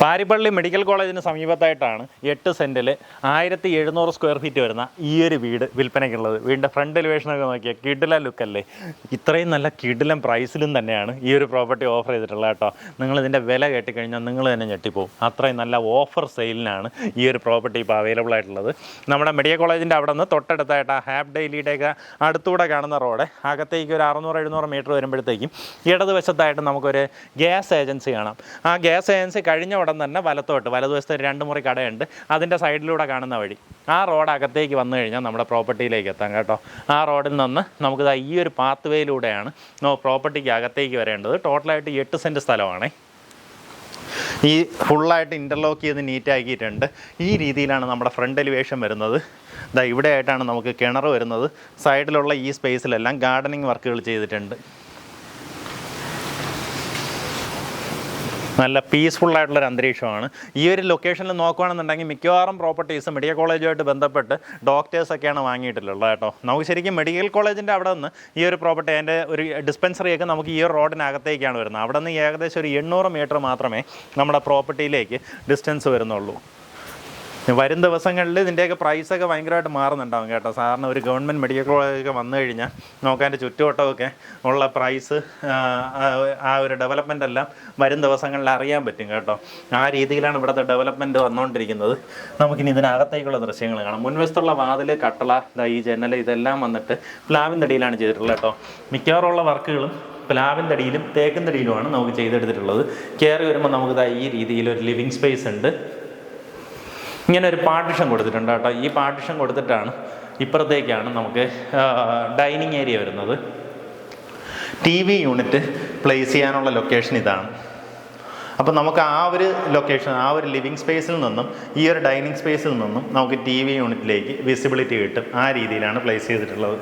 Parippally medical കോളേജിന് സമീപത്തായിട്ടാണ് എട്ട് സെന്റിൽ ആയിരത്തി എഴുന്നൂറ് സ്ക്വയർ ഫീറ്റ് വരുന്ന ഈ ഒരു വീട് വിൽപ്പനയ്ക്കുള്ളത്. വീടിന്റെ ഫ്രണ്ട് എലിവേഷനൊക്കെ നോക്കിയാൽ കിടിലൻ ലുക്കല്ലേ? ഇത്രയും നല്ല കിടിലൻ പ്രൈസിലും തന്നെയാണ് ഈ ഒരു പ്രോപ്പർട്ടി ഓഫർ ചെയ്തിട്ടുള്ളത് കേട്ടോ. നിങ്ങൾ ഇതിന്റെ വില കേട്ടിക്കഴിഞ്ഞാൽ നിങ്ങൾ തന്നെ ഞെട്ടിപ്പോവും. അത്രയും നല്ല ഓഫർ സെയിലിനാണ് ഈ ഒരു പ്രോപ്പർട്ടി ഇപ്പോൾ അവൈലബിൾ ആയിട്ടുള്ളത്. നമ്മുടെ മെഡിക്കൽ കോളേജിന്റെ അവിടെ നിന്ന് തൊട്ടടുത്തായിട്ട് ആ ഹാപ്പ് ഡെയിലിയുടെയൊക്കെ അടുത്തൂടെ കാണുന്ന റോഡ്. അകത്തേക്ക് ഒരു അറുന്നൂറ് എഴുന്നൂറ് മീറ്റർ വരുമ്പോഴത്തേക്കും ഇടതുവശത്തായിട്ട് നമുക്കൊരു ഗ്യാസ് ഏജൻസി കാണാം. ആ ഗ്യാസ് ഏജൻസി കഴിഞ്ഞ ഉടൻ തന്നെ വലത്തോട്ട്. വലതുവശത്ത് രണ്ട് മുറി കടയുണ്ട്. അതിന്റെ സൈഡിലൂടെ കാണുന്ന വഴി. ആ റോഡ് അകത്തേക്ക് വന്നു കഴിഞ്ഞാൽ നമ്മുടെ പ്രോപ്പർട്ടിയിലേക്ക് എത്താം കേട്ടോ. ആ റോഡിൽ നിന്ന് നമുക്ക് ഈ ഒരു പാത്ത് വേയിലൂടെയാണ് പ്രോപ്പർട്ടിക്ക് അകത്തേക്ക് വരേണ്ടത്. ടോട്ടലായിട്ട് എട്ട് സെന്റ് സ്ഥലമാണേ. ഈ ഫുള്ളായിട്ട് ഇന്റർലോക്ക് ചെയ്ത് നീറ്റ് ആക്കിയിട്ടുണ്ട്. ഈ രീതിയിലാണ് നമ്മുടെ ഫ്രണ്ട് എലിവേഷൻ വരുന്നത്. ഇതാ ഇവിടെ ആയിട്ടാണ് നമുക്ക് കിണർ വരുന്നത്. സൈഡിലുള്ള ഈ സ്പേസിലെല്ലാം ഗാർഡനിങ് വർക്കുകൾ ചെയ്തിട്ടുണ്ട്. നല്ല പീസ്ഫുൾ ആയിട്ടുള്ളൊരു അന്തരീക്ഷമാണ്. ഈ ഒരു ലൊക്കേഷനിൽ നോക്കുകയാണെന്നുണ്ടെങ്കിൽ മിക്കവാറും പ്രോപ്പർട്ടീസ് മെഡിക്കൽ കോളേജുമായിട്ട് ബന്ധപ്പെട്ട് ഡോക്ടേഴ്സൊക്കെയാണ് വാങ്ങിയിട്ടുള്ളത് കേട്ടോ. നമുക്ക് ശരിക്കും മെഡിക്കൽ കോളേജിന്റെ അവിടെ നിന്ന് ഈ ഒരു പ്രോപ്പർട്ടി അതിന്റെ ഒരു ഡിസ്പെൻസറിയൊക്കെ നമുക്ക് ഈ ഒരു റോഡിനകത്തേക്കാണ് വരുന്നത്. അവിടെ നിന്ന് ഏകദേശം ഒരു എണ്ണൂറ് മീറ്റർ മാത്രമേ നമ്മുടെ പ്രോപ്പർട്ടിയിലേക്ക് ഡിസ്റ്റൻസ് വരുന്നുള്ളൂ. വരും ദിവസങ്ങളിൽ ഇതിന്റെയൊക്കെ പ്രൈസൊക്കെ ഭയങ്കരമായിട്ട് മാറുന്നുണ്ടാവും കേട്ടോ. സാറിന് ഒരു ഗവൺമെന്റ് മെഡിക്കൽ കോളേജൊക്കെ വന്നു കഴിഞ്ഞാൽ നോക്കാൻ ചുറ്റുവട്ടമൊക്കെ ഉള്ള പ്രൈസ് ആ ഒരു ഡെവലപ്മെന്റ് എല്ലാം വരും ദിവസങ്ങളിൽ അറിയാൻ പറ്റും കേട്ടോ. ആ രീതിയിലാണ് ഇവിടുത്തെ ഡെവലപ്മെന്റ് വന്നുകൊണ്ടിരിക്കുന്നത്. നമുക്കിനി ഇതിനകത്തേക്കുള്ള ദൃശ്യങ്ങൾ കാണാം. മുൻവശത്തുള്ള വാതിൽ കട്ടള ഈ ജനൽ ഇതെല്ലാം വന്നിട്ട് പ്ലാവിന്റെടിയിലാണ് ചെയ്തിട്ടുള്ളത് കേട്ടോ. മിക്കവാറുള്ള വർക്കുകളും പ്ലാവിൻ തടിയിലും തേക്കും തടിയിലുമാണ് നമുക്ക് ചെയ്തെടുത്തിട്ടുള്ളത്. കയറി വരുമ്പോൾ നമുക്ക് ഈ രീതിയിൽ ഒരു ലിവിങ് സ്പേസ് ഉണ്ട്. ഇങ്ങനെ ഒരു പാർട്ടിഷൻ കൊടുത്തിട്ടുണ്ട് കേട്ടോ. ഈ പാർട്ടിഷൻ കൊടുത്തിട്ടാണ് ഇപ്പുറത്തേക്കാണ് നമുക്ക് ഡൈനിങ് ഏരിയ വരുന്നത്. ടി വി യൂണിറ്റ് പ്ലേസ് ചെയ്യാനുള്ള ലൊക്കേഷൻ ഇതാണ്. അപ്പം നമുക്ക് ആ ഒരു ലൊക്കേഷൻ ആ ഒരു ലിവിങ് സ്പേസിൽ നിന്നും ഈ ഒരു ഡൈനിങ് സ്പേസിൽ നിന്നും നമുക്ക് ടി വി യൂണിറ്റിലേക്ക് വിസിബിലിറ്റി കിട്ടും. ആ രീതിയിലാണ് പ്ലേസ് ചെയ്തിട്ടുള്ളത്.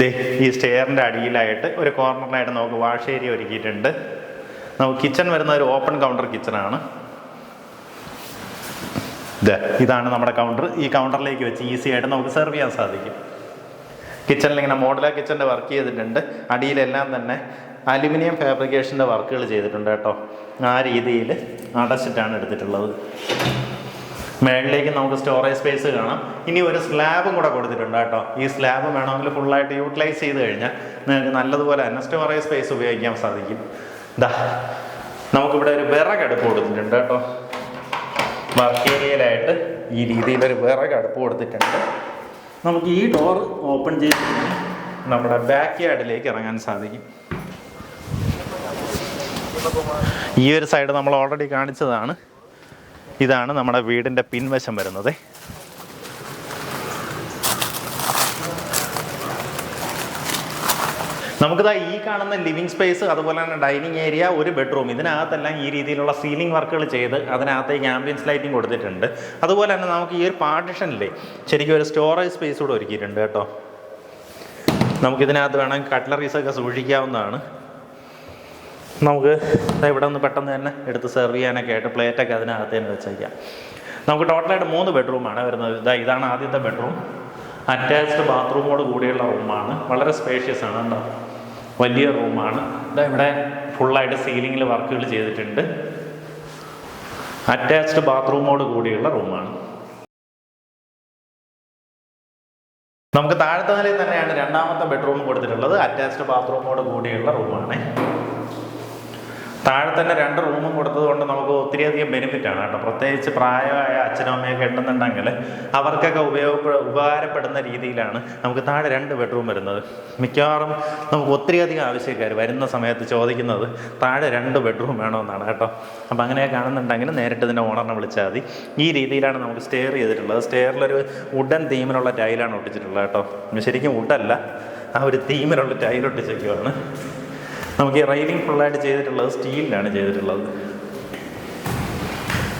ദേ ഈ സ്റ്റെയറിന്റെ അടിയിലായിട്ട് ഒരു കോർണറിലായിട്ട് നമുക്ക് വാഷ് ഏരിയ ഒരുക്കിയിട്ടുണ്ട്. നമുക്ക് കിച്ചൺ വരുന്ന ഒരു ഓപ്പൺ കൗണ്ടർ കിച്ചണാണ്. ഇതാണ് നമ്മുടെ കൗണ്ടർ ഈ കൗണ്ടറിലേക്ക് വെച്ച് ഈസി ആയിട്ട് നമുക്ക് സെർവ് ചെയ്യാൻ സാധിക്കും. കിച്ചണിൽ ഇങ്ങനെ മോഡലാ കിച്ചന്റെ വർക്ക് ചെയ്തിട്ടുണ്ട്. അടിയിലെല്ലാം തന്നെ അലുമിനിയം ഫാബ്രിക്കേഷന്റെ വർക്കുകൾ ചെയ്തിട്ടുണ്ട് കേട്ടോ. ആ രീതിയിൽ അടച്ചിട്ടാണ് എടുത്തിട്ടുള്ളത്. മേളിലേക്ക് നമുക്ക് സ്റ്റോറേജ് സ്പേസ് കാണാം. ഇനി ഒരു സ്ലാബും കൂടെ കൊടുത്തിട്ടുണ്ട് കേട്ടോ. ഈ സ്ലാബ് വേണമെങ്കിൽ ഫുള്ളായിട്ട് യൂട്ടിലൈസ് ചെയ്ത് കഴിഞ്ഞാൽ നിങ്ങൾക്ക് നല്ലതുപോലെ തന്നെ സ്റ്റോറേജ് സ്പേസ് ഉപയോഗിക്കാൻ സാധിക്കും. ദാ നമുക്കിവിടെ ഒരു വിറകടുപ്പ് കൊടുത്തിട്ടുണ്ട് കേട്ടോ. വർക്ക് ഏരിയയിലായിട്ട് ഈ രീതിയിലൊരു വേറെ കടുപ്പ് കൊടുത്തിട്ടുണ്ട്. നമുക്ക് ഈ ഡോർ ഓപ്പൺ ചെയ്ത് നമ്മുടെ ബാക്ക് യാർഡിലേക്ക് ഇറങ്ങാൻ സാധിക്കും. ഈ ഒരു സൈഡ് നമ്മൾ ഓൾറെഡി കാണിച്ചതാണ്. ഇതാണ് നമ്മുടെ വീടിന്റെ പിൻവശം വരുന്നത്. നമുക്കിതാ ഈ കാണുന്ന ലിവിങ് സ്പേസ് അതുപോലെ തന്നെ ഡൈനിങ് ഏരിയ ഒരു ബെഡ്റൂം ഇതിനകത്തെല്ലാം ഈ രീതിയിലുള്ള സീലിംഗ് വർക്കുകൾ ചെയ്ത് അതിനകത്തേക്ക് ആംബിയൻസ് ലൈറ്റിംഗ് കൊടുത്തിട്ടുണ്ട്. അതുപോലെ തന്നെ നമുക്ക് ഈ ഒരു പാർട്ടിഷനിലെ ശരിക്കും ഒരു സ്റ്റോറേജ് സ്പേസ് കൂടെ ഒരുക്കിയിട്ടുണ്ട് കേട്ടോ. നമുക്കിതിനകത്ത് വേണമെങ്കിൽ കട്ട്ലറീസൊക്കെ സൂക്ഷിക്കാവുന്നതാണ്. നമുക്ക് ഇവിടെ ഒന്ന് പെട്ടെന്ന് തന്നെ എടുത്ത് സെർവ് ചെയ്യാനൊക്കെ ആയിട്ട് പ്ലേറ്റൊക്കെ അതിനകത്ത് തന്നെ വെച്ചേക്കാം. നമുക്ക് ടോട്ടലായിട്ട് മൂന്ന് ബെഡ്റൂമാണ് വരുന്നത്. ഇതാ ഇതാണ് ആദ്യത്തെ ബെഡ്റൂം അറ്റാച്ച്ഡ് ബാത്റൂമോട് കൂടിയുള്ള റൂമാണ് വളരെ സ്പേഷ്യസ് ആണ് കേട്ടോ. വലിയ റൂമാണ്. ഇതാ ഇവിടെ ഫുള്ളായിട്ട് സീലിങ്ങിൽ വർക്കുകൾ ചെയ്തിട്ടുണ്ട്. അറ്റാച്ച്ഡ് ബാത്റൂമോട് കൂടിയുള്ള റൂമാണ്. നമുക്ക് താഴത്തെ നിലയിൽ തന്നെയാണ് രണ്ടാമത്തെ ബെഡ്റൂം കൊടുത്തിട്ടുള്ളത്. അറ്റാച്ച്ഡ് ബാത്റൂമോട് കൂടിയുള്ള റൂമാണ്. താഴെ തന്നെ രണ്ട് റൂമും കൊടുത്തത് കൊണ്ട് നമുക്ക് ഒത്തിരിയധികം ആണ് കേട്ടോ. പ്രത്യേകിച്ച് പ്രായമായ അച്ഛനും അമ്മയൊക്കെ ഉണ്ടെന്നുണ്ടെങ്കിൽ അവർക്കൊക്കെ ഉപയോഗ ഉപകാരപ്പെടുന്ന രീതിയിലാണ് നമുക്ക് താഴെ രണ്ട് ബെഡ്റൂം വരുന്നത്. മിക്കവാറും നമുക്ക് ഒത്തിരിയധികം ആവശ്യക്കാർ വരുന്ന സമയത്ത് ചോദിക്കുന്നത് താഴെ രണ്ട് ബെഡ്റൂം വേണമെന്നാണ് കേട്ടോ. അപ്പം അങ്ങനെ കാണുന്നുണ്ടെങ്കിൽ നേരിട്ട് ഇതിന്റെ ഓണറിനെ വിളിച്ചാൽ മതി. ഈ രീതിയിലാണ് നമുക്ക് സ്റ്റെയർ ചെയ്തിട്ടുള്ളത്. സ്റ്റെയറിലൊരു വുഡൻ തീമിലുള്ള ടൈലാണ് ഒട്ടിച്ചിട്ടുള്ളത് കേട്ടോ. ശരിക്കും വുഡല്ല ആ ഒരു തീമിലുള്ള ടൈൽ ഒട്ടിച്ചൊക്കെയാണ് നമുക്ക് ഈ റെയിലിംഗ് ഫുള്ളായിട്ട് ചെയ്തിട്ടുള്ളത് സ്റ്റീലിലാണ് ചെയ്തിട്ടുള്ളത്.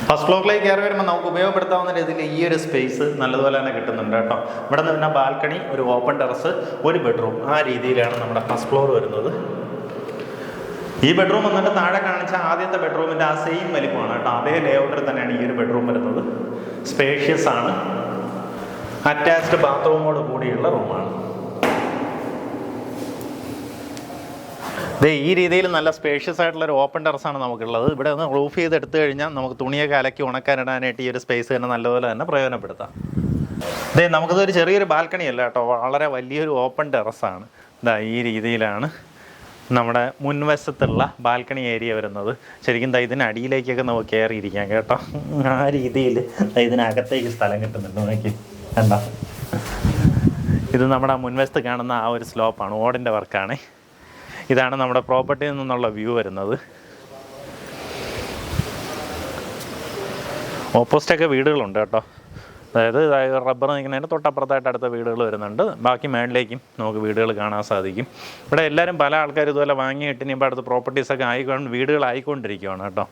ഫസ്റ്റ് ഫ്ലോറിലേക്ക് കയറി വരുമ്പോൾ നമുക്ക് ഉപയോഗപ്പെടുത്താവുന്ന രീതിയിൽ ഈ ഒരു സ്പേസ് നല്ലതുപോലെ തന്നെ കിട്ടുന്നുണ്ട് കേട്ടോ. ഇവിടെ നിന്ന് പിന്നെ ബാൽക്കണി ഒരു ഓപ്പൺ ടെറസ് ഒരു ബെഡ്റൂം ആ രീതിയിലാണ് നമ്മുടെ ഫസ്റ്റ് ഫ്ലോർ വരുന്നത്. ഈ ബെഡ്റൂം വന്നിട്ട് താഴെ കാണിച്ച ആദ്യത്തെ ബെഡ്റൂമിന്റെ ആ സെയിം വലിപ്പമാണ് കേട്ടോ. അതേ ലേഔട്ടിൽ തന്നെയാണ് ഈ ഒരു ബെഡ്റൂം വരുന്നത്. സ്പേഷ്യസ് ആണ്. അറ്റാച്ച്ഡ് ബാത്റൂമോട് കൂടിയുള്ള റൂമാണ് ദേ ഈ രീതിയിൽ നല്ല സ്പേഷ്യസ് ആയിട്ടുള്ള ഒരു ഓപ്പൺ ടെറസാണ് നമുക്കുള്ളത്. ഇവിടെ ഒന്ന് റൂഫ് ചെയ്ത് എടുത്തു കഴിഞ്ഞാൽ നമുക്ക് തുണിയൊക്കെ അലക്കി ഉണക്കാനിടാനായിട്ട് ഈ ഒരു സ്പേസ് തന്നെ നല്ലപോലെ തന്നെ പ്രയോജനപ്പെടുത്താം. ദേ നമുക്കിതൊരു ചെറിയൊരു ബാൽക്കണി അല്ല കേട്ടോ വളരെ വലിയൊരു ഓപ്പൺ ടെറസാണ് ഇതാ ഈ രീതിയിലാണ് നമ്മുടെ മുൻവശത്തുള്ള ബാൽക്കണി ഏരിയ വരുന്നത്. ശരിക്കും ദാ അടിയിലേക്കൊക്കെ നമുക്ക് കയറിയിരിക്കാം കേട്ടോ. ആ രീതിയിൽ ഇതിനകത്തേക്ക് സ്ഥലം കിട്ടുന്നുണ്ട് നോക്കി. കണ്ട? ഇത് നമ്മുടെ മുൻവശത്ത് കാണുന്ന ആ ഒരു സ്ലോപ്പാണ് ഓടിന്റെ വർക്കാണ് ഇതാണ് നമ്മുടെ പ്രോപ്പർട്ടിയിൽ നിന്നുള്ള വ്യൂ വരുന്നത്. ഓപ്പോസിറ്റൊക്കെ വീടുകളുണ്ട് കേട്ടോ. അതായത് റബ്ബർ നിൽക്കുന്നതിന് തൊട്ടപ്പുറത്തായിട്ട് അടുത്ത വീടുകൾ വരുന്നുണ്ട്. ബാക്കി മേളിലേക്കും നമുക്ക് വീടുകൾ കാണാൻ സാധിക്കും. ഇവിടെ എല്ലാവരും പല ആൾക്കാർ ഇതുപോലെ വാങ്ങിയിട്ട് ഇനിയിപ്പോൾ അടുത്ത് പ്രോപ്പർട്ടീസൊക്കെ ആയിക്കൊണ്ട് വീടുകളായിക്കൊണ്ടിരിക്കുകയാണ് കേട്ടോ.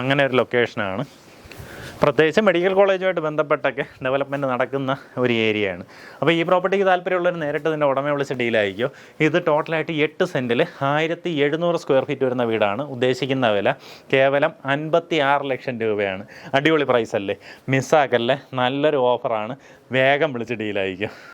അങ്ങനെ ഒരു ലൊക്കേഷനാണ് പ്രത്യേകിച്ച് മെഡിക്കൽ കോളേജുമായിട്ട് ബന്ധപ്പെട്ടൊക്കെ ഡെവലപ്മെന്റ് നടക്കുന്ന ഒരു ഏരിയയാണ്. അപ്പോൾ ഈ പ്രോപ്പർട്ടിക്ക് താല്പര്യമുള്ളവർ നേരിട്ട് ഇതിന്റെ ഉടമയെ വിളിച്ച് ഡീലായിരിക്കും. ഇത് ടോട്ടലായിട്ട് എട്ട് സെന്റിൽ ആയിരത്തി എഴുന്നൂറ് സ്ക്വയർ ഫീറ്റ് വരുന്ന വീടാണ്. ഉദ്ദേശിക്കുന്ന വില കേവലം അൻപത്തി ആറ് ലക്ഷം രൂപയാണ്. അടിപൊളി പ്രൈസ് അല്ലേ? മിസ്സാക്കല്ലേ? നല്ലൊരു ഓഫറാണ് വേഗം വിളിച്ച് ഡീലായിരിക്കും.